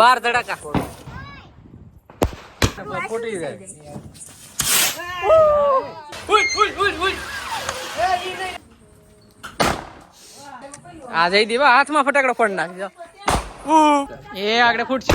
બાર ધડાકા. ફૂટી જાય. આ જઈ દેવા હાથમાં ફટાકડો ફોડ નાખજો. એ આગળ ફૂટશે.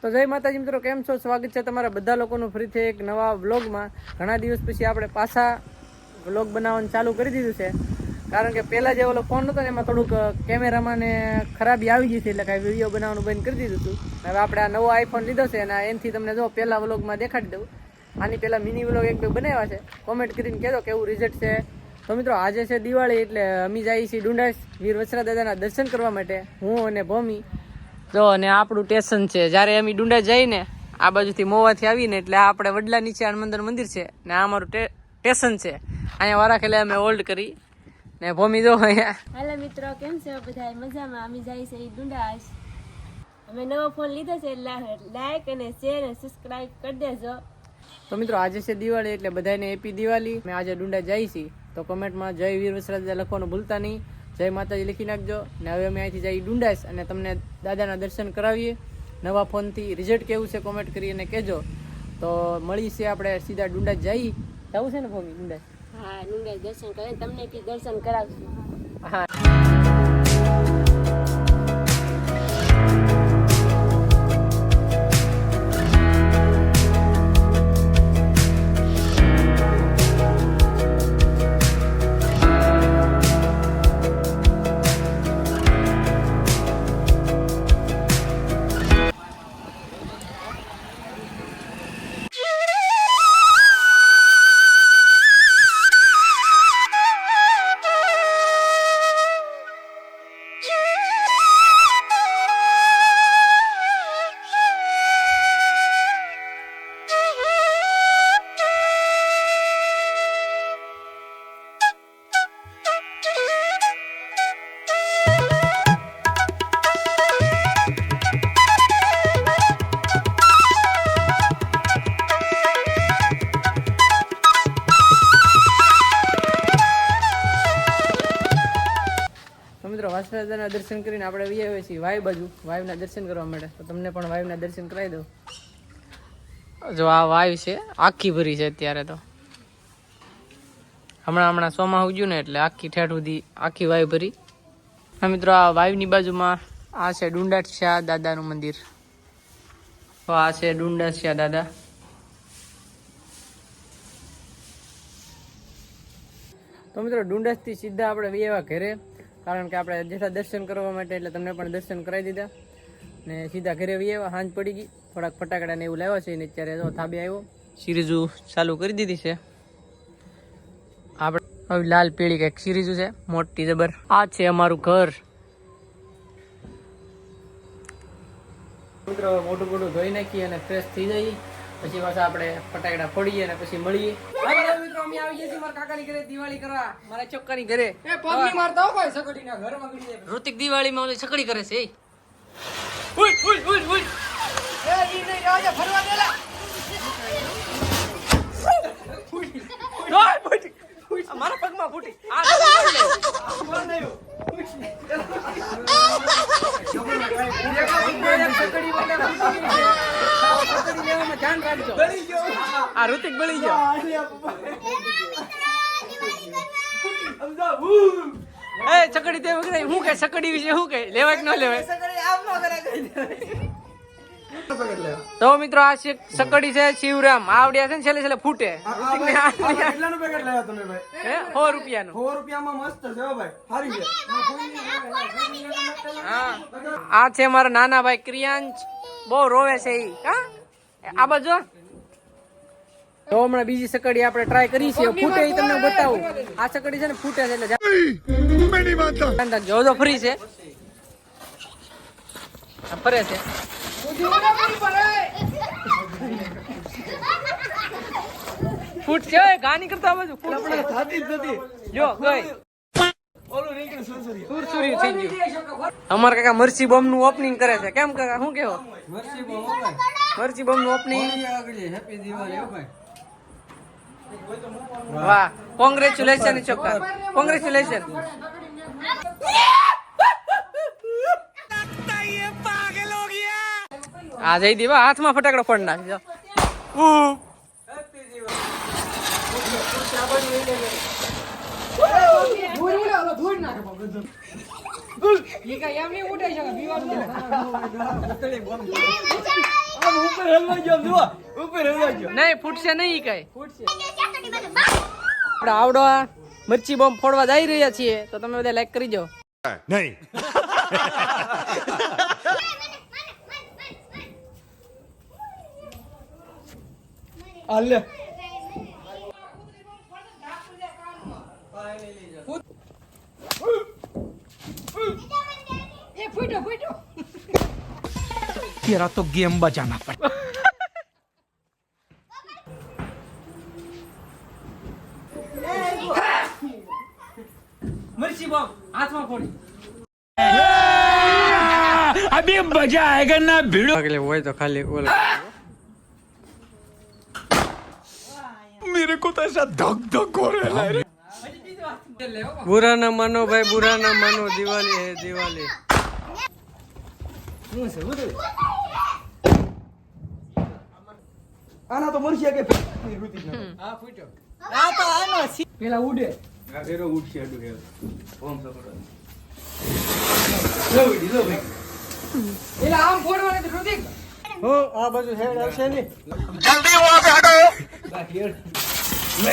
તો જય માતાજી મિત્રો કેમ છો? સ્વાગત છે તમારા બધા લોકોનું ફરીથી એક નવા વ્લોગમાં. ઘણા દિવસ પછી આપણે પાછા વ્લોગ બનાવવાનું ચાલુ કરી દીધું છે. કારણ કે પહેલા જે ઓલો ફોન હતો એમાં થોડુંક કેમેરામાં ને ખરાબી આવી ગઈ છે એટલે કાંઈ વીડિયો બનાવવાનું બંધ કરી દીધું હતું. હવે આપણે આ નવો આઈફોન લીધો છે અને એનાથી તમને જો પહેલા વ્લોગમાં દેખાડી દઉં. આની પહેલાં મિની વ્લોગ એક બે બનાવ્યા છે. કોમેન્ટ કરીને કહેજો કેવું રિઝલ્ટ છે. તો મિત્રો, આજે છે દિવાળી એટલે અમી જઈએ છીએ ડુંડાસ વીર વસરા દાદાના દર્શન કરવા માટે. હું અને ભૂમિ. જો, અને આપણું સ્ટેશન છે. જ્યારે અમે ડુંડા જઈને આ બાજુથી મોવાથી આવીને એટલે આપણે વડલા નીચે હનુમંદર મંદિર છે ને આ અમારું સ્ટેશન છે. અહીંયા વારા ખેલે અમે હોલ્ડ કરી. ને ભૂમિ જો અહીંયા. હાલો મિત્રો કેમ છો? બધા મજામાં? અમે જાય છે એ ડુંડાસ અમે નવો ફોન લીધો છે લાઈક અને શેર અને સબસ્ક્રાઇબ કરી દેજો. તો મિત્રો આજે છે દિવાળી એટલે બધાને હેપી દિવાળી. મેં આજે ડુંડા જઈ છી. તો કમેન્ટમાં જય વીર વસરાજ લખવાનું ભૂલતા નહીં. જય માતાજી લખી નાખજો. ને હવે અમે અહીંથી જઈ ડુંડાસ અને તમને દાદાના દર્શન કરાવીએ. નવા ફોનથી રિઝલ્ટ કેવું છે કોમેન્ટ કરીને કહેજો. તો મળી છે આપણે સીધા ડુંડાસ જઈ જવું છે ને ભૂમિ ડુંડાસ હા ડુંડાસ દર્શન કરે તમને બી દર્શન કરાવશું. હા. વાસરાદાના દર્શન કરીને આપણે વી આવ્યા છીએ વાય બાજુ વાયુના દર્શન કરવા માટે. તો તમને પણ વાયુના દર્શન કરાવી દઉં. જો આ વાયુ છે આખી ભરી છે અત્યારે તો. હમણાં હમણાં સોમાં ઉગ્યું ને એટલે આખી ઠેઠ સુધી આખી વાયુ ભરી. હા મિત્રો આ વાયુની બાજુમાં આ છે ડુંડાટ શાહ દાદાનું મંદિર. તો આ છે ડુંડાટ શાહ દાદા. તો મિત્રો ડુંડાસથી સીધા આપણે એવા ઘરે. કારણ કે આપણે જેઠા દર્શન કરવા માટે એટલે તમને પણ દર્શન કરાવી દીધા. ને સીધા ઘરે વ્યવા સાંજ પડી ગઈ. થોડાક ફટાકડા ને એવું લાવ્યા છે ને અત્યારે જો થાબી આવ્યો. સિરીઝુ ચાલુ કરી દીધી છે. આપણે હવે લાલ પીળી કંઈક સિરીઝુ છે મોટી જબર. આ છે અમારું ઘર. મિત્રો મોટું મોટું ધોઈ નાખીએ અને ફ્રેશ થઈ જઈએ. પછી પાછા આપણે ફટાકડા ફોડીએ અને પછી મળીએ. અમે આવી છીએ મારા કાકાની ઘરે દિવાળી કરવા મારા ચોક્કાની ઘરે ઋતિક દિવાળીમાં ઓલી છકડી કરે છે એ. ઉઈ, ઉઈ, ઉઈ, ઉઈ. એ ફૂટી. આ રાજા ફરવા દેલા મારા લે. ફૂટી આ. આ ઋતિક બળી ગયો એ સકડી તે વગર હું કે સકડી વિશે હું કે? લેવાય કે ન લેવાય? તો મિત્રો આ સકડી છે શિવરામ. આવડ્યા છે ને છેલ્લે છેલ્લે ફૂટે. કેટલાનું પેકેટ લાવ્યા તમે ભાઈ? હે? સો રૂપિયાનું. સો રૂપિયામાં મસ્ત છે ભાઈ. સારી છે. હા. આ છે મારા નાના ભાઈ ક્રિયાંશ. બહુ રોવે છે ઈ. હા? આ બાજુ તો હમણાં બીજી સકડી આપણે ટ્રાય કરી છે. ફૂટે એ તમને બતાવું. આ સકડી છે ને ફૂટે છે એટલે જો ફ્રી છે. ફરે છે. ફૂટ છે ગાની કરતા બાજુ. ફૂટ. થતી જ નથી જો ગઈ અમાર કાકા મરસી નું ઓપનિંગ કરે છે. કેમ કાકા શું કેવો? મરસી બોમ મરસી નું ઓપનિંગ હેપી દિવાળી હો ભાઈ. વાહ. કોંગ્રેચ્યુલેશન છોકરા કોંગ્રેચ્યુલેશન આ જઈ દીવા હાથમાં ફટાકડો પડ નાખજો. ઉ આમ ઉપર હલવા ગયો જુઓ ઉપર હલવા ગયો. નહીં ફૂટશે નહીં કઈ. આપણે આવડો આ મરચી બોમ્બ ફોડવા જઈ રહ્યા છીએ તો તમે બધા લાઈક કરી દો नहीं ફૂટો લે तेरा तो गेम बजाना पड़ा अभी मजा आएगा ना भिड़ो अगले वही तो खाली बोला मेरे को तो ऐसा धक धक हो रहा है बुरा ना मानो भाई बुरा ना मानो दिवाली है दिवाली આના તો મરશે કે રૂતી જ આ ફૂટ્યો. આ તો આનો પેલા ઉડે. આ ફેરો ઉડશે અડું હે ફોમ સપડો લો વીડી લો ભાઈ એલા આમ ફોડવાને તો રૂતી હો આ બાજુ હેડ આવશે ને. જલ્દી વો પે હટો. બા હિયર લે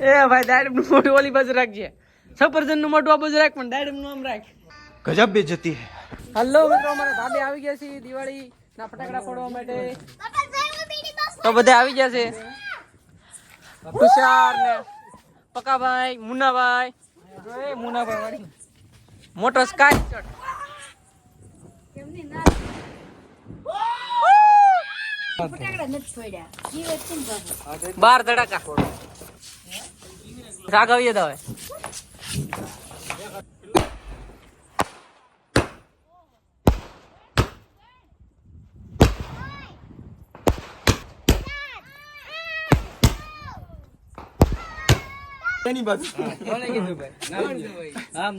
એ ભાઈ મોટું નું બાજુ રાખજે. સફરજનનું મોટું આ બાજુ રાખ પણ દાડમનું આમ રાખ. ગજબ બેજતી હે. હલો મિત્રો અમારા ધાબે આવી ગયા છે દિવાળી ના ફટાકડા ફોડવા માટે. તો બધા આવી ગયા છે. તુષાર ને પકાભાઈ મુનાભાઈ વાળી. મોટો સ્કાય બાર ધડાકા. રાગ દવે એની બાજુ તેની બાજુ.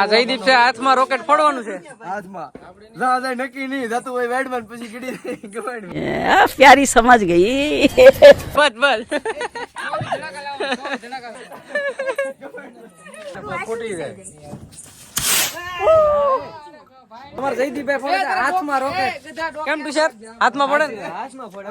આ જયદીપ છે હાથમાં રોકેટ ફોડવાનું છે. હાથમાં. જા નક્કી નહીં જતું હોય બેડમેન પછી ગીડી ગવાડ પ્યારી સમજ ગઈ. બસ બસ. જયદીપભાઈ પડે હાથમાં રોકે કેમ હાથમાં પડે હાથમાં પડે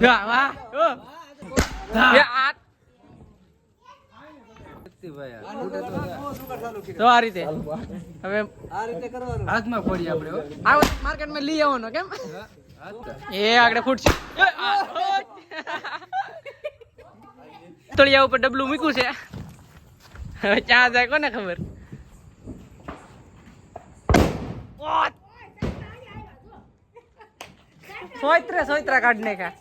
વાહ Pak. Ya, at. તો આ રીતે. હવે આ રીતે કરવાનું હાથમાં ફોડી આપણે આ માર્કેટમાં લઈ આવવાનો કેમ? એ આગળ ફૂટશે. તળિયા ઉપર ડબલું મૂક્યું છે. હવે ક્યાં જાય કોને ખબર? સોયત્રે સોયત્રા કાઢ નાખ્યા.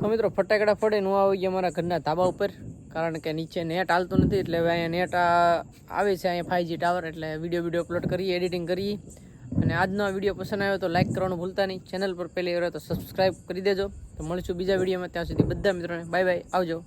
તો મિત્રો, ફટાકડા ફોડે નું આવી ગયા અમારા ઘરના ધાબા ઉપર, કારણ કે નીચે નેટ હાલતું નથી એટલે હવે અહીંયા નેટ આવે છે અહીંયા ફાઈવ ટાવર એટલે વીડિયો વીડિયો અપલોડ કરીએ એડિટિંગ કરીએ. અને આજનો વીડિયો પસંદ આવ્યો તો લાઈક કરવાનું ભૂલતા નહીં. ચેનલ પર પહેલી વાર તો સબસ્ક્રાઈબ કરી દેજો. તો મળીશું બીજા વિડીયોમાં ત્યાં સુધી બધા મિત્રોને બાય બાય આવજો.